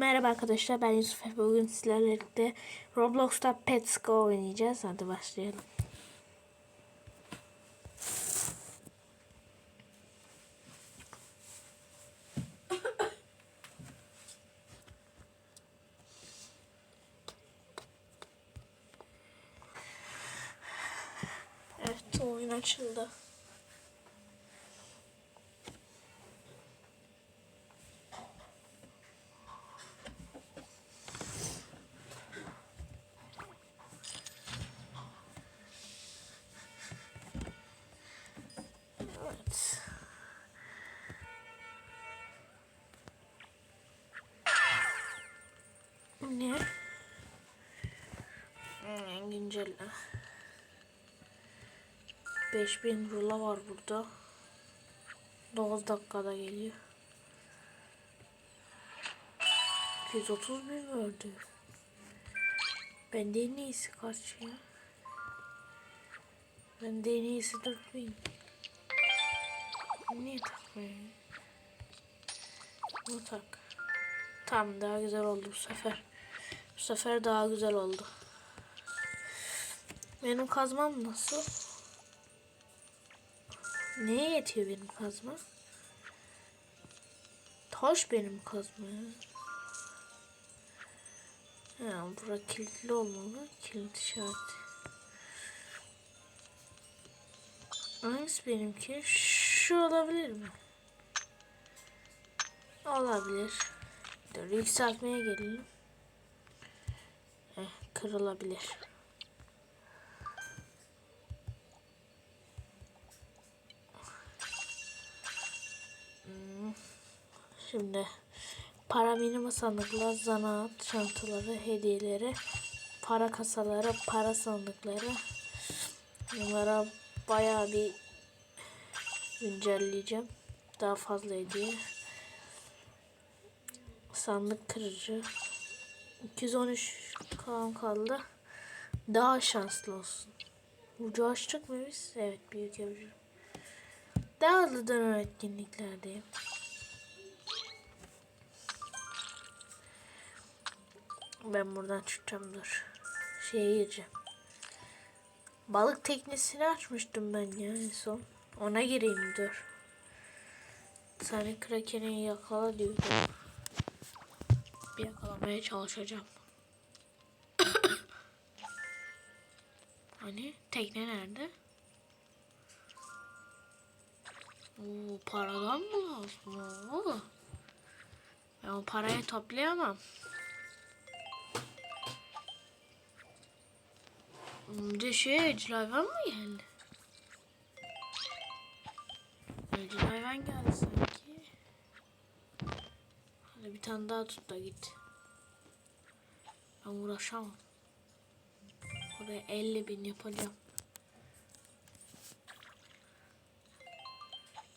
Merhaba arkadaşlar ben Yusuf. Bugün sizlerle birlikte Roblox'ta Pets Go oynayacağız. Hadi başlayalım. Evet oyun açıldı. Evet. Ne? Hmm, güncelle. 5000 rula var burada. 9 dakikada geliyor. 230 bin verdi. Bende en iyisi kaç ya? Bende en iyisi 4000. Niye takmıyorum? Bunu tak. Tamam daha güzel oldu bu sefer. Bu sefer daha güzel oldu. Benim kazmam nasıl? Neye yetiyor benim kazma? Taş benim kazma ya. Ha, bura kilitli olmalı. Kilit işareti. Hangisi benimki? Şu olabilir mi? Olabilir. Dur yükseltmeye gelelim. Eh, kırılabilir. Şimdi para minima sandıklar, zanaat çantaları, hediyeleri, para kasaları, para sandıkları. Bunlara bayağı bir güncelleyeceğim. Daha fazla hediye. Sandık kırıcı. 213 kan kaldı. Daha şanslı olsun. Ucu açtık mı? Evet büyük evcil. Daha hızlı dönem etkinliklerdeyim. Ben buradan çıkacağım dur. Şeye gireceğim. Balık teknesini açmıştım ben ya en son. Ona gireyim dur. Seni krakeni yakala diyordum. Bir yakalamaya çalışacağım. hani tekne nerede? Oo, paradan mı lazım? Ben o parayı toplayamam. Evcil hayvan mı geldi? Evcil hayvan geldi sanki. Hadi bir tane daha tut da git. Ben uğraşamam. Buraya 50 bin yapacağım.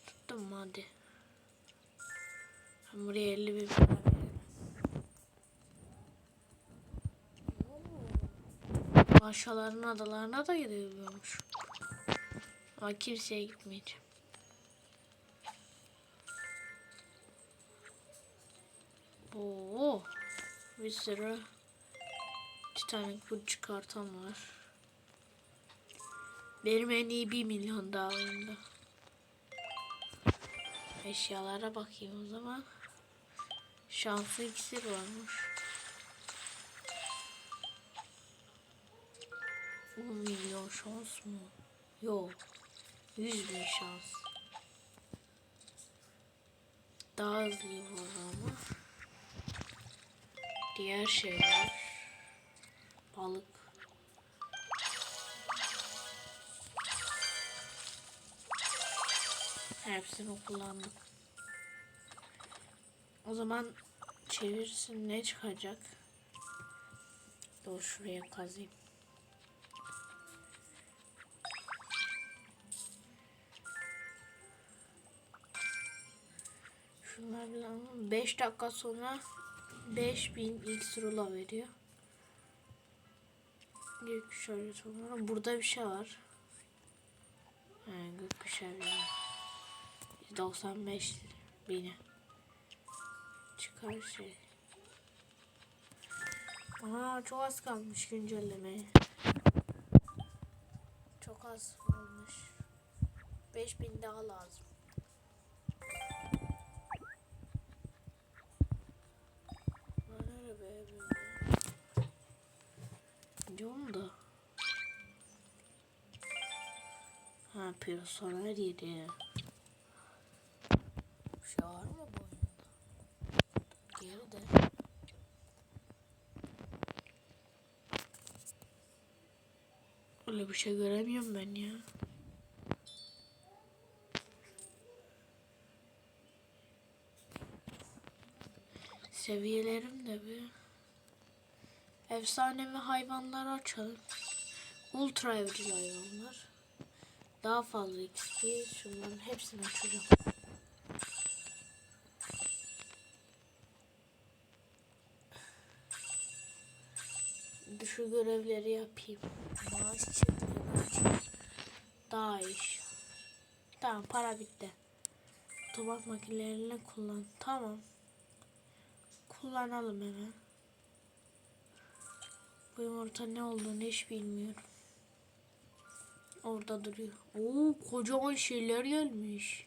Tuttum hadi. Ben buraya 50 bin para veririm. Aşağıların adalarına da gidebiliyormuş. Ama kimseye gitmeyeceğim. Oo, bir sürü Titanic bu çıkartan var. Benim en iyi bir milyon daha oyunda. Eşyalara bakayım o zaman. Şanslı iksir varmış. 10 milyon şans mı? Yok. 100 bin şans. Daha hızlı var ama. Diğer şeyler. Balık. Hepsini kullandım. O zaman çevirsin ne çıkacak? Dur şuraya kazayım. Şunlar bilen 5 dakika sonra 5000 X rula veriyor. Gökkuşağı sonra burada bir şey var. He, gökkuşağı veriyor. 95 bini. Çıkar şey. Aha çok az kalmış güncellemeye. Çok az kalmış. 5000 daha lazım. Diyorum da. Ha personel yedi. Bir şey var mı bu oyunda? Geri de. Öyle bir şey göremiyorum ben ya. Seviyelerim de bir. Efsanevi hayvanları açalım. Ultra evcil hayvanlar. Daha fazla XP. Şunların hepsini açacağım. Şu görevleri yapayım. Maaş. Daha iş. Tamam para bitti. Tabak makinelerini kullan. Tamam. Kullanalım hemen. Bu yumurta ne olduğunu hiç bilmiyorum. Orada duruyor. Oo kocaman şeyler gelmiş.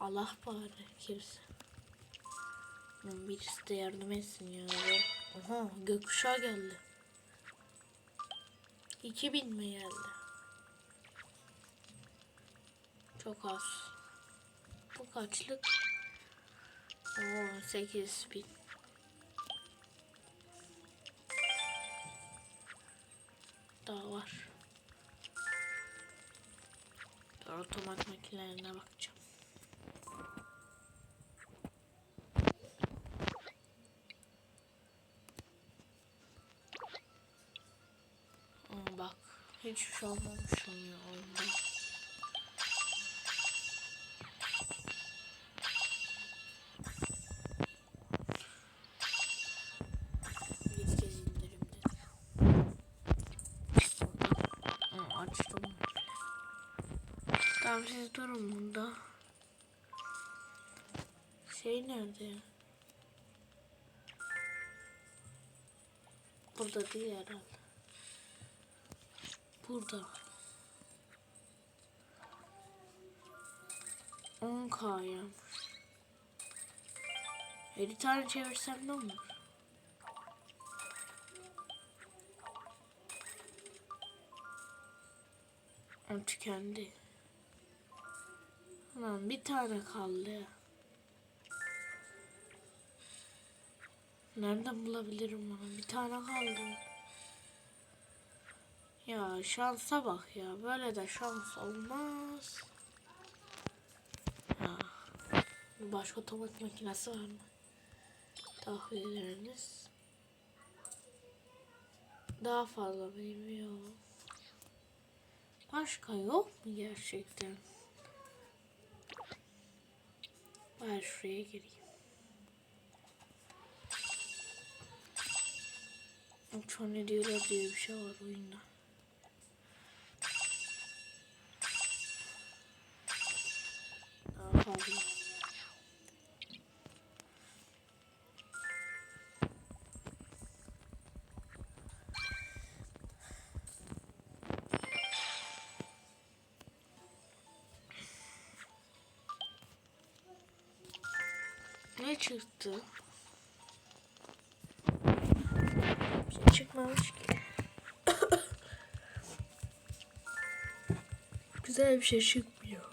Allah bari kimse. Birisi de yardım etsin ya. Aha gökkuşağı geldi. 2000 mi geldi? Çok az. Bu kaçlık? Oo 8000. Daha var. Dur otomat makinelerine bakacağım. Aa, bak hiçbir şey ya oyunda. Tamam siz bunda. Şey nerede ya? Burada değil herhalde. Burada. 10k yapmış. 50 tane çevirsem ne olur? O tükendi. Lan bir tane kaldı. Nereden bulabilirim onu? Bir tane kaldı. Ya şansa bak ya. Böyle de şans olmaz. Ya. Başka otomat makinesi var mı? Tahvilleriniz. Daha fazla yok. Başka yok mu gerçekten? Ben şuraya gireyim. Ne diyorlar diye bir şey var oyunda. Daha fazla. Bir şey çıkmamış ki. Güzel bir şey çıkmıyor.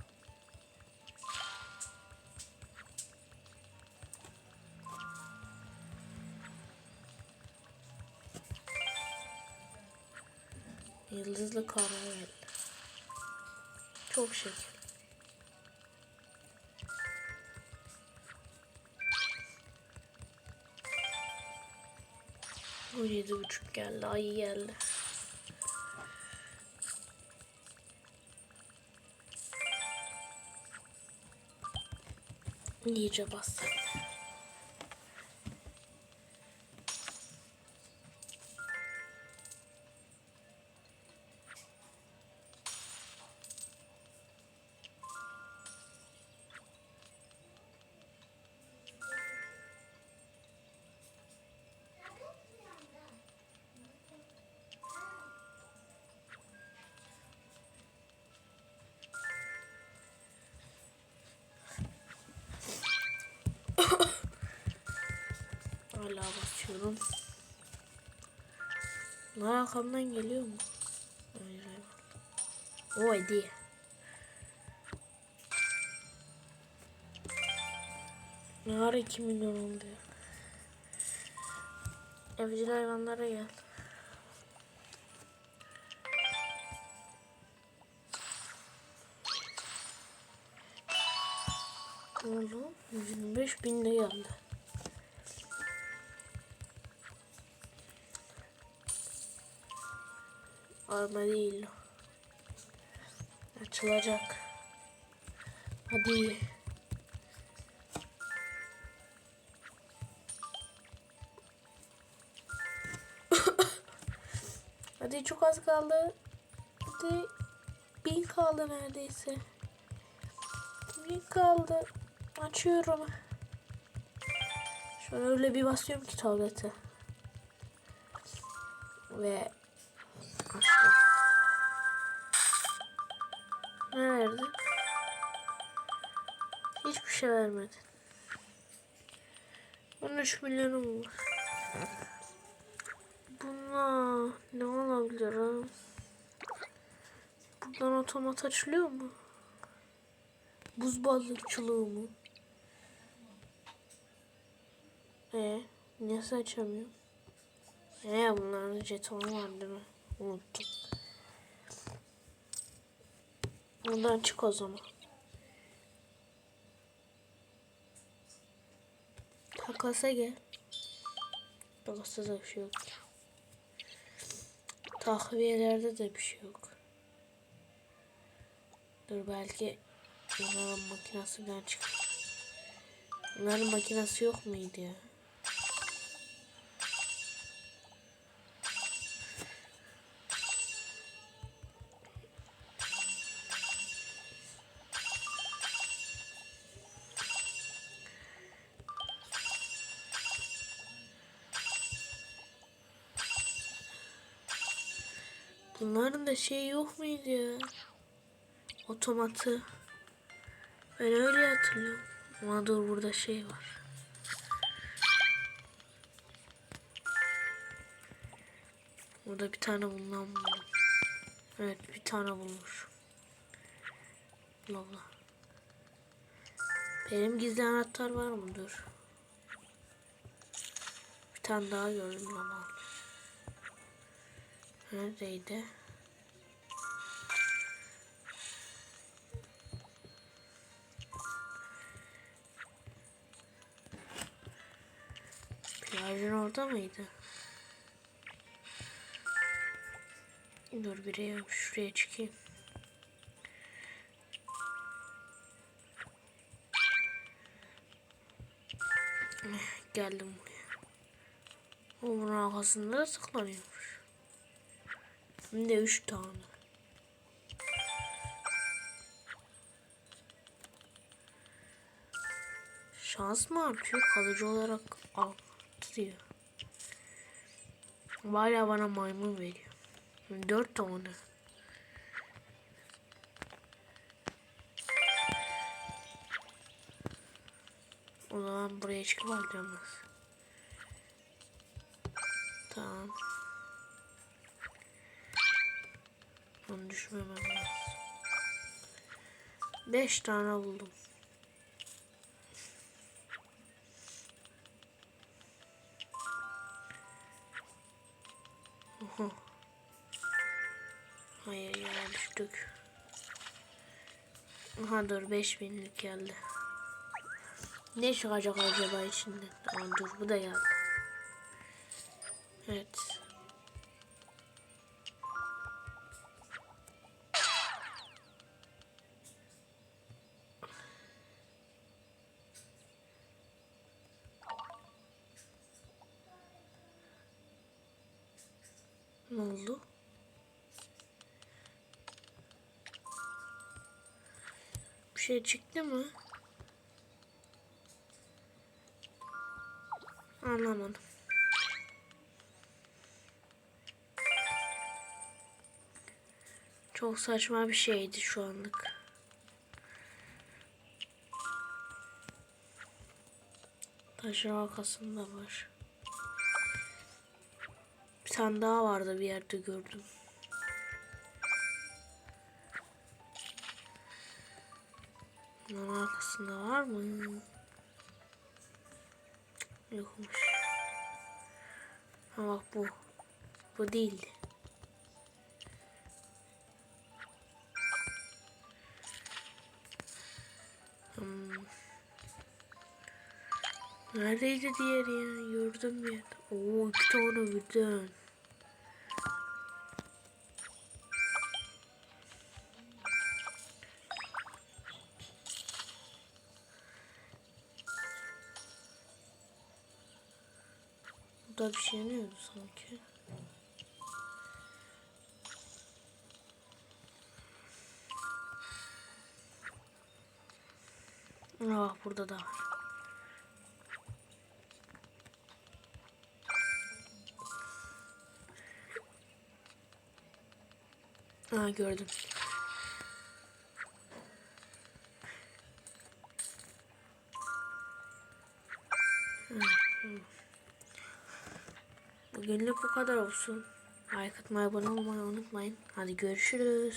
Yıldızlı karamel. Çok şeker. O yedi buçuk geldi. Ay geldi. İyice Hala basıyorum. Lan arkamdan geliyor mu? Hayır hayır. O hediye. Ne ara 2 milyon oldu ya. Evcil hayvanlara gel. Oldu? 125 bin de geldi. Arma değil. Açılacak. Hadi. Hadi çok az kaldı. Hadi. Bin kaldı neredeyse. Bin kaldı. Açıyorum. Şöyle öyle bir basıyorum ki tablete. Ve açtım. Ne verdi? Hiçbir şey vermedi. 13 milyonum var. Buna ne olabilir ha? Buradan otomat açılıyor mu? Buz balıkçılığı mı? E nasıl açamıyorum? E bunların jetonu var değil mi? Unuttum. Buradan çık o zaman. Takasa gel. Takasta da bir şey yok. Takviyelerde de bir şey yok. Dur belki bunların makinesinden çıkar. Bunların makinesi yok muydu ya? Bunların da şey yok muydu ya? Otomatı. Ben öyle hatırlıyorum. Ama dur burada şey var. Burada bir tane bundan buldum. Evet bir tane bulmuş. Allah. Benim gizli anahtar var mı? Dur. Bir tane daha gördüm ama. Neredeydi? Plajın orada mıydı? Dur bireye şuraya çıkayım. Eh, Geldim buraya. O bunun arkasında da tıklanıyormuş. Hem de üç tane. Şans mı artıyor? Kalıcı olarak artıyor. Hala bana maymun veriyor. Dört tane. O zaman buraya çıkıp alacağım. Tamam. Onu düşmemem lazım. Beş tane buldum. Oha. Hayır ya düştük. Aha dur 5000'lik geldi. Ne çıkacak acaba içinden? Aa, dur bu da geldi. Evet. Ne oldu? Bir şey çıktı mı? Anlamadım. Çok saçma bir şeydi şu anlık. Taşın arkasında var. Tane daha vardı bir yerde gördüm. Bunun arkasında var mı? Yokmuş. Ha bak bu. Bu değildi. Hmm. Neredeydi diğeri ya? Gördüm bir yerde. Oo iki tane birden. Sanki. Ah burada da var. Ha gördüm. Bugünlük bu kadar olsun. Like atmayı, abone olmayı unutmayın. Hadi görüşürüz.